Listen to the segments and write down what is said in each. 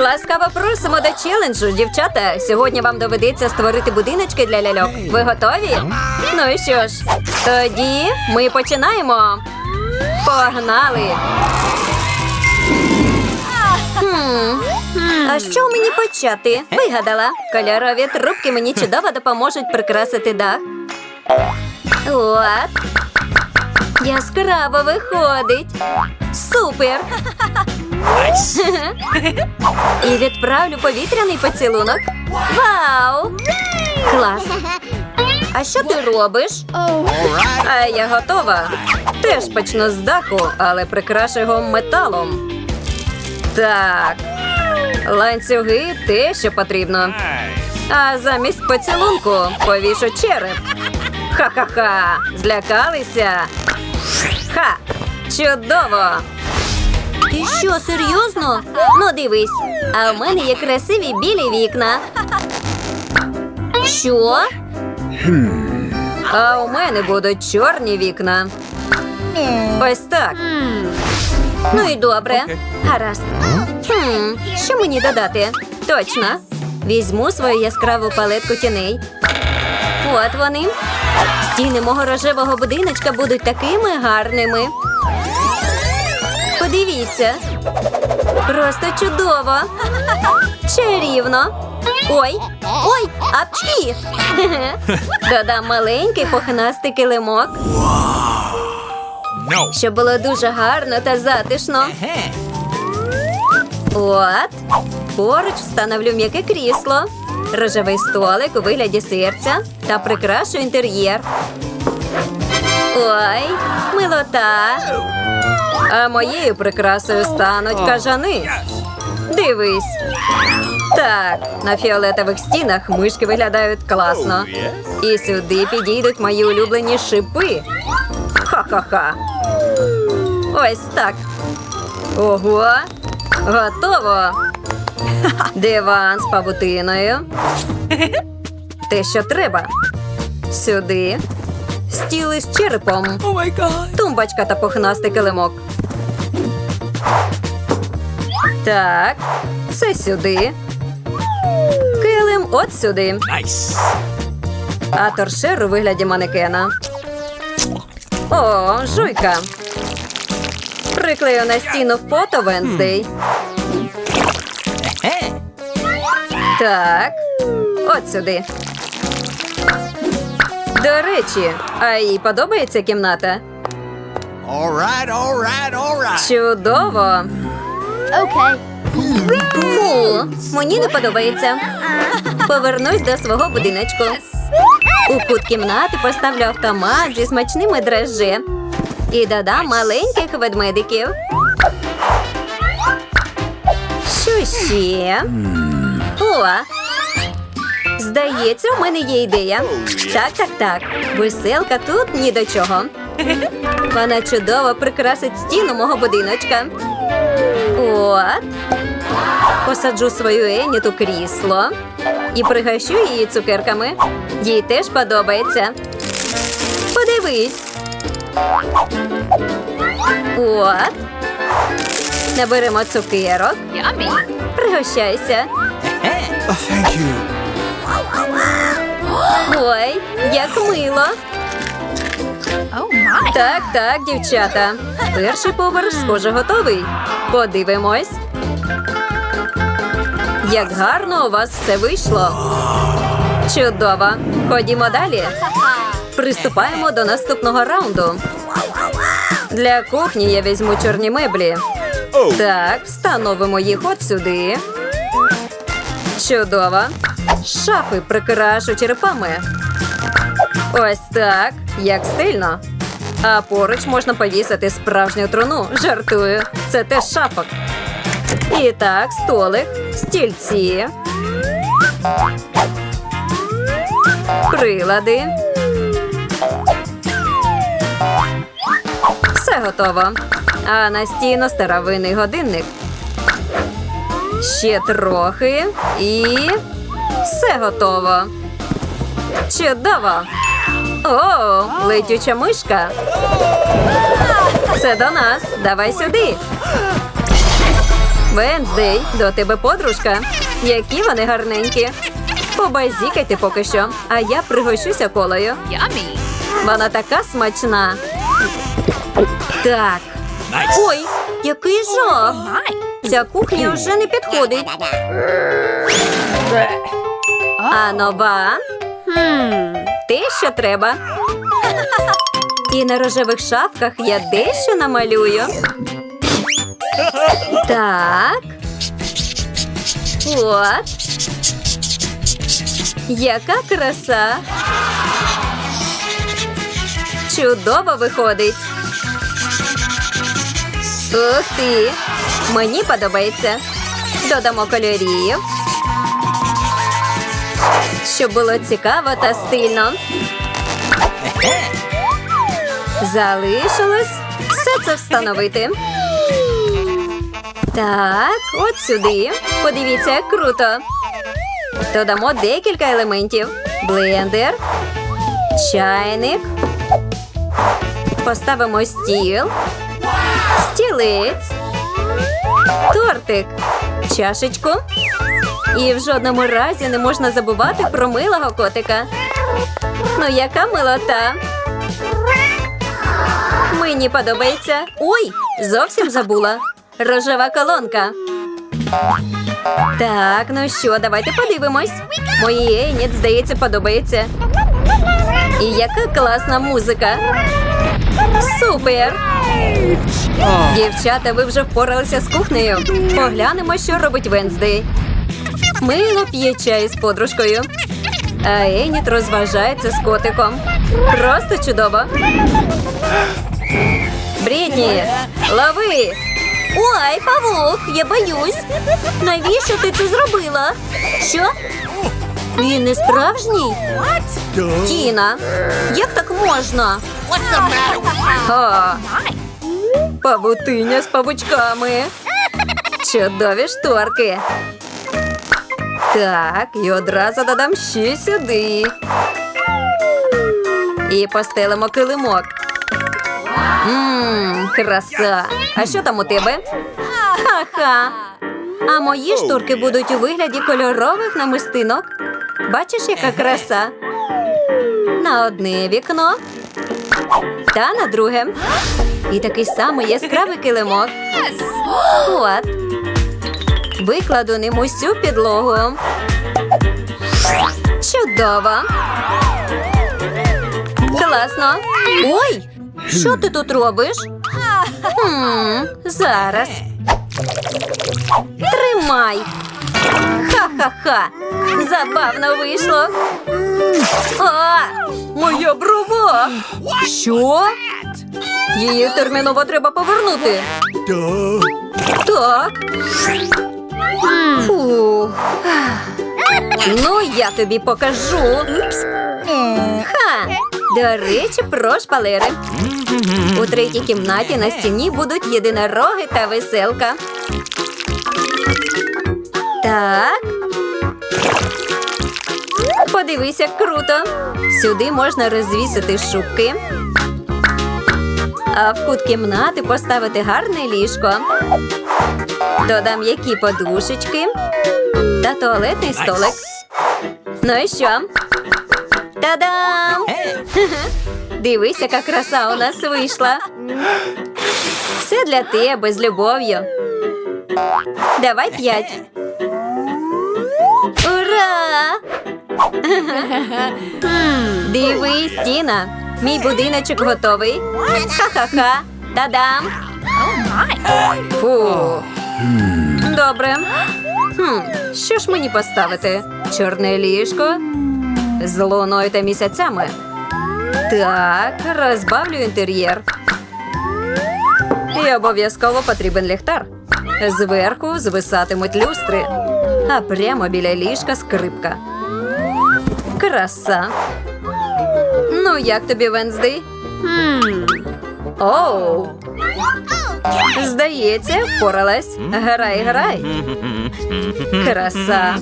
Ласкаво просимо до челенджу, дівчата. Сьогодні вам доведеться створити будиночки для ляльок. Ви готові? Ну і що ж, тоді ми починаємо. Погнали! Хм. А що мені почати? Вигадала. Кольорові трубки мені чудово допоможуть прикрасити дах. От. Яскраво виходить. Супер! І відправлю повітряний поцілунок. Вау! Клас! А що ти робиш? А я готова. Теж почну з даху, але прикрашу його металом. Так. Ланцюги те, що потрібно. А замість поцілунку повішу череп. Ха-ха-ха! Злякалися. Ха! Чудово! Ти що, серйозно? Ну дивись, а в мене є красиві білі вікна. Що? А у мене будуть чорні вікна. Ось так. Ну і добре. Гаразд. Хм, що мені додати? Точно. Візьму свою яскраву палетку тіней. От вони. Стіни мого рожевого будиночка будуть такими гарними. Подивіться. Просто чудово. Чарівно. Ой, ой, апчі! Додам маленький пухнастий килимок, щоб було дуже гарно та затишно. От. Поруч встановлю м'яке крісло, рожевий столик у вигляді серця та прикрашу інтер'єр. Ой, милота. А моєю прикрасою стануть кажани. Дивись. Так, на фіолетових стінах мишки виглядають класно. І сюди підійдуть мої улюблені шипи. Ха-ха-ха. Ось так. Ого. Готово. Диван з павутиною. Те, що треба. Сюди. Стіл із черепом. Oh my god. Тумбочка та пухнастий килимок. Так, це сюди. Килим от сюди. Nice. А торшер у вигляді манекена. О, жуйка. Приклею на стіну фото Венздей. Так, от сюди. До речі, а їй подобається кімната? All right, all right, all right. Чудово! Okay. Фу, мені не подобається. Повернусь до свого будиночку. У кут кімнати поставлю автомат зі смачними дрожжі. І додам маленьких ведмедиків. Що ще? О! Здається, у мене є ідея. Так, так, так. Веселка тут ні до чого. Вона чудово прикрасить стіну мого будиночка. От. Посаджу свою Енні у крісло і пригощу її цукерками. Їй теж подобається. Подивись. От. Наберемо цукерок. Пригощайся. Oh, thank you. Ой, як мило. Так, так, дівчата. Перший поверх, схоже, готовий. Подивимось. Як гарно у вас все вийшло. Чудово. Ходімо далі. Приступаємо до наступного раунду. Для кухні я візьму чорні меблі. Так, встановимо їх от сюди. Чудово. Шафи прикрашу черепами. Ось так, як стильно. А поруч можна повісити справжню труну. Жартую. Це теж шафок. І так, столик, стільці. Прилади. Все готово. А на стіну старовинний годинник. Ще трохи і все готово. Чудово! О, летюча мишка. Це до нас. Давай сюди. Венздей, до тебе подружка. Які вони гарненькі. Побазікайте поки що, а я пригощуся колою. Вона така смачна. Так. Ой, який жах! Ця кухня вже не підходить. А нова? Хм, те, що треба. І на рожевих шапках я дещо намалюю. Так. От. Яка краса. Чудово виходить. Ух ти! Мені подобається. Додамо кольорів. Щоб було цікаво та стильно. Залишилось все це встановити. Так, от сюди. Подивіться, круто. Додамо декілька елементів: блендер, чайник. Поставимо стіл, стілець, тортик, чашечку. І в жодному разі не можна забувати про милого котика. Ну, яка милота. Мені подобається. Ой, зовсім забула. Рожева колонка. Так, ну що, давайте подивимось. Моїй Еніт, здається, подобається. І яка класна музика. Супер! Дівчата, ви вже впоралися з кухнею. Поглянемо, що робить Венздей. Мило п'є чай з подружкою. А Еніт розважається з котиком. Просто чудово. Брідні, лови! Ой, павук, я боюсь. Навіщо ти це зробила? Що? Він не справжній? Тіна, як так можна? О, павутиня з павучками. Чудові шторки. Так, і одразу додам ще сюди. І постелимо килимок. Ммм, краса. А що там у тебе? Ха-ха. А мої шторки будуть у вигляді кольорових намистинок. Бачиш, яка краса? На одне вікно та на друге. І такий самий яскравий килимок. От. Викладу ним усю підлогу. Чудово. Класно. Ой, що ти тут робиш? Хм, зараз. Тримай. Ха-ха-ха. Забавно вийшло. А, моя брова. Що? Її терміново треба повернути. Так. Ну, я тобі покажу. Ха! До речі, про шпалери. У третій кімнаті на стіні будуть єдинороги та веселка. Так. Подивись, як круто. Сюди можна розвісити шубки. А в кут кімнати поставити гарне ліжко. Додам які подушечки та туалетний столик. Ну і що? Та-дам! Дивись, яка краса у нас вийшла. Все для тебе з любов'ю. Давай п'ять. Ура! Дивись, Тіна. Мій будиночок готовий. Ха-ха-ха. Та-дам! Фу. Добре. Хм, що ж мені поставити? Чорне ліжко з луною та місяцями. Так, розбавлю інтер'єр. І обов'язково потрібен ліхтар. Зверху звисатимуть люстри, а прямо біля ліжка скрипка. Краса. Ну, як тобі, Венздей? Оу. Здається, впоралась. Грай, грай. Краса.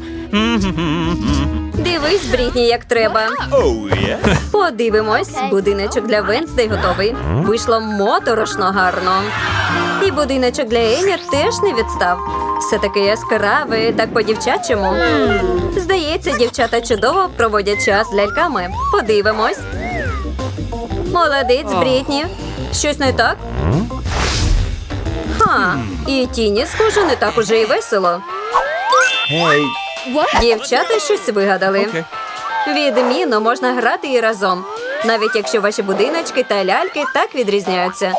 Дивись, Брітні, як треба. Oh. Подивимось. Будиночок для Венсдей готовий. Вийшло моторошно гарно. І будиночок для Енір теж не відстав. Все таке яскраве, так по-дівчачому. Здається, дівчата чудово проводять час з ляльками. Подивимось. Молодець, Брітні. Щось не так? Ха, і тіні, схоже, не так уже і весело. Hey. Дівчата щось вигадали. Okay. Відмінно можна грати і разом, навіть якщо ваші будиночки та ляльки так відрізняються.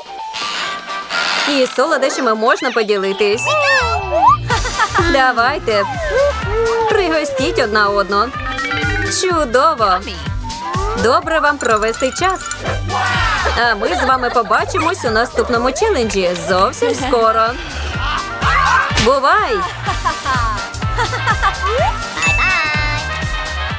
І солодощами можна поділитись. Давайте. Пригостіть одна одну. Чудово! Добре вам провести час. А ми з вами побачимось у наступному челенджі зовсім скоро. Бувай!